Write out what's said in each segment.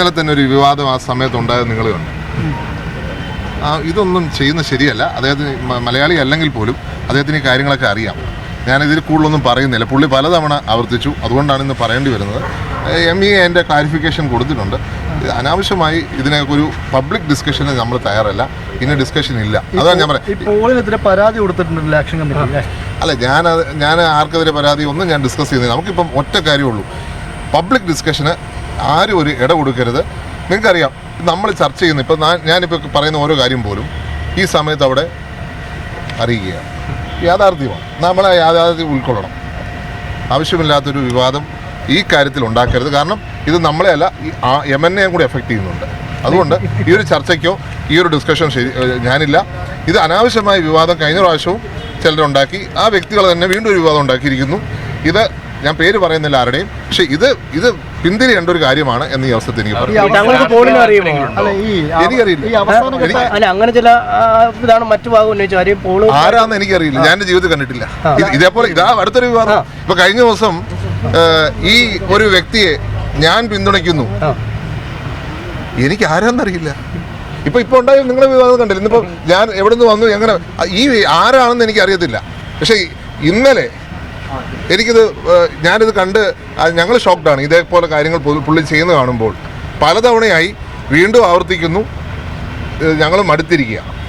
ഇന്നലെ തന്നെ ഒരു വിവാദം ആ സമയത്ത് ഉണ്ടായത് നിങ്ങൾ കണ്ടു. ആ, ഇതൊന്നും ചെയ്യുന്നത് ശരിയല്ല. അദ്ദേഹത്തിന് മലയാളി അല്ലെങ്കിൽ പോലും അദ്ദേഹത്തിന് ഈ കാര്യങ്ങളൊക്കെ അറിയാം. ഞാനിതിൽ കൂടുതലൊന്നും പറയുന്നില്ല. പുള്ളി പലതവണ ആവർത്തിച്ചു. അതുകൊണ്ടാണ് ഇന്ന് പറയേണ്ടി വരുന്നത്. എം ഇ എന്റെ ക്ലാരിഫിക്കേഷൻ കൊടുത്തിട്ടുണ്ട്. അനാവശ്യമായി ഇതിനൊക്കെ ഒരു പബ്ലിക് ഡിസ്കഷന് നമ്മൾ തയ്യാറല്ല. ഇനി ഡിസ്കഷൻ ഇല്ല. അതാണ് ഞാൻ പറയാം. പരാതി കൊടുത്തിട്ടുണ്ട് അല്ല ഞാൻ ഞാൻ ആർക്കെതിരെ പരാതി ഒന്നും ഞാൻ ഡിസ്കസ് ചെയ്യുന്നില്ല. നമുക്കിപ്പം ഒറ്റ കാര്യമുള്ളൂ പബ്ലിക് ഡിസ്കഷന് ആരും ഒരു ഇട കൊടുക്കരുത്. നിങ്ങൾക്കറിയാം നമ്മൾ ചർച്ച ചെയ്യുന്ന ഇപ്പം ഞാനിപ്പോൾ പറയുന്ന ഓരോ കാര്യം പോലും ഈ സമയത്ത് അവിടെ അറിയുകയാണ്. യാഥാർത്ഥ്യമാണ്. നമ്മൾ ആ യാഥാർത്ഥ്യം ഉൾക്കൊള്ളണം. ആവശ്യമില്ലാത്തൊരു വിവാദം ഈ കാര്യത്തിൽ ഉണ്ടാക്കരുത്. കാരണം ഇത് നമ്മളെ അല്ല എം എൻ എ കൂടി എഫക്റ്റ് ചെയ്യുന്നുണ്ട്. അതുകൊണ്ട് ഈ ഒരു ചർച്ചയ്ക്കോ ഈ ഒരു ഡിസ്കഷൻ ശരി ഞാനില്ല. ഇത് അനാവശ്യമായ വിവാദം കഴിഞ്ഞ പ്രാവശ്യവും ചിലരുണ്ടാക്കി ആ വ്യക്തികൾ തന്നെ വീണ്ടും ഒരു വിവാദം ഉണ്ടാക്കിയിരിക്കുന്നു. ഇത് ഞാൻ പേര് പറയുന്നില്ല ആരുടെയും. പക്ഷെ ഇത് ഇത് പിന്തിരിയേണ്ട ഒരു കാര്യമാണ് എന്ന് ഈ അവസരത്തിൽ എനിക്ക് പറയാം എനിക്കറിയില്ല. അല്ല അങ്ങനെ ചില ഇതാണ് മറ്റു ഭാഗം ഉന്നയിച്ചു. കാര്യം പോൾ ആരാന്ന് എനിക്കറിയില്ല. ഞാൻ ജീവിതത്തിൽ കണ്ടിട്ടില്ല. ഇത് ഇതേപോലെ ഇതാ അടുത്തൊരു വിവാദം. ഇപ്പൊ കഴിഞ്ഞ ദിവസം ഈ ഒരു വ്യക്തിയെ ഞാൻ പിന്തുണയ്ക്കുന്നു. എനിക്ക് ആരാന്നറിയില്ല. ഇപ്പൊ ഇപ്പൊ ഉണ്ടായ നിങ്ങളെ വിവാദം കണ്ടില്ല? ഇന്നിപ്പോ ഞാൻ എവിടെ നിന്ന് വന്നു എങ്ങനെ ഈ ആരാണെന്ന് എനിക്ക് അറിയത്തില്ല പക്ഷെ ഇന്നലെ എനിക്കിത് ഞാനിത് കണ്ട് ഞങ്ങൾ ഷോക്ക്ഡാണ് ഇതേപോലെ കാര്യങ്ങൾ പുള്ളി- ചെയ്യുന്ന ചെയ്യുന്നത് കാണുമ്പോൾ. പലതവണയായി വീണ്ടും ആവർത്തിക്കുന്നു. ഞങ്ങൾ മടുത്തിരിക്കുക.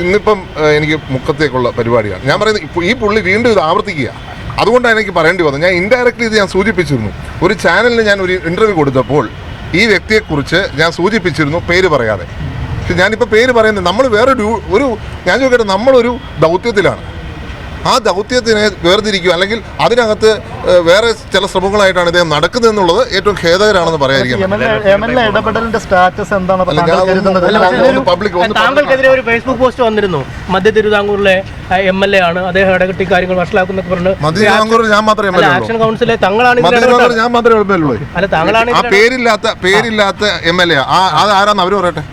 ഇന്നിപ്പം എനിക്ക് മുക്കത്തേക്കുള്ള പരിപാടിയാണ്. ഞാൻ പറയുന്നത് ഈ പുള്ളി വീണ്ടും ഇത് ആവർത്തിക്കുക. അതുകൊണ്ടാണ് എനിക്ക് പറയേണ്ടി വന്നത്. ഞാൻ ഇൻഡയറക്റ്റ്ലി ഇത് ഞാൻ സൂചിപ്പിച്ചിരുന്നു. ഒരു ചാനലിന് ഞാൻ ഒരു ഇന്റർവ്യൂ കൊടുത്തപ്പോൾ ഈ വ്യക്തിയെക്കുറിച്ച് ഞാൻ സൂചിപ്പിച്ചിരുന്നു പേര് പറയാതെ. പക്ഷെ ഞാനിപ്പോൾ പേര് പറയുന്നത് നമ്മൾ വേറൊരു ഒരു ഞാൻ ചോദിക്കട്ടെ നമ്മളൊരു ദൗത്യത്തിലാണ്. ആ ദൗത്യത്തിനെ വേർതിരിക്കുക അല്ലെങ്കിൽ അതിനകത്ത് വേറെ ചില ശ്രമങ്ങളായിട്ടാണ് ഇദ്ദേഹം നടക്കുന്നത് എന്നുള്ളത് ഏറ്റവും ഖേദകരാണെന്ന് പറയാതിരിക്കും താങ്കൾക്കെതിരെ ഒരു ഫേസ്ബുക്ക് പോസ്റ്റ് വന്നിരുന്നു. മധ്യ തിരുവിതാംകൂറിലെ എം എൽ എ ആണ്. അദ്ദേഹം ഇടകെട്ടി കാര്യങ്ങൾ വഷളാക്കുന്നൊക്കെ പറഞ്ഞു ഞാൻ മാത്രമേ ആക്ഷൻ കൗൺസിലെ. ഞാൻ അല്ല താങ്കളാണ് ആ പേരില്ലാത്ത പേരില്ലാത്ത എം എൽ എ. ആ അത് ആരാന്ന് അവർ പറയട്ടെ.